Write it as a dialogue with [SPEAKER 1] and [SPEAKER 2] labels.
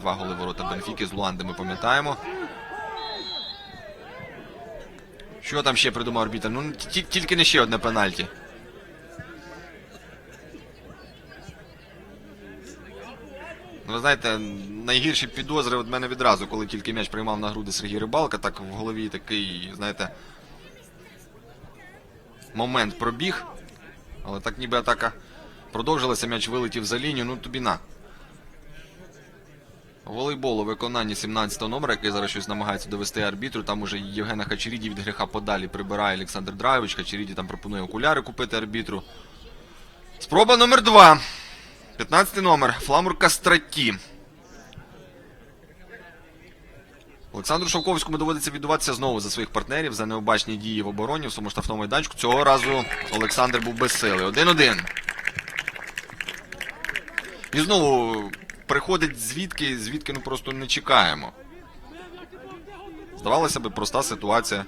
[SPEAKER 1] Два голи ворота Бенфіки з Луанди ми пам'ятаємо. Що там ще придумав арбітр? Ну, тільки не ще одне пенальті. Ну, ви знаєте, найгірші підозри від мене відразу, коли тільки м'яч приймав на груди Сергій Рибалка, так в голові такий, знаєте, момент пробіг. Але так ніби атака продовжилася, м'яч вилетів за лінію, ну тобі на. Волейбол у виконанні 17-го номера, який зараз щось намагається довести арбітру. Там уже Євгена Хачеріді від гріха подалі прибирає Олександр Драйвич. Хачеріді там пропонує окуляри купити арбітру. Спроба номер 2. 15-й номер. Фламур Кастраті. Олександру Шовковському доводиться віддуватися знову за своїх партнерів за необачні дії в обороні в своєму штрафному майданчику. Цього разу Олександр був без сили. 1-1. І знову приходить звідки, звідки ми просто не чекаємо. Здавалося би, проста ситуація.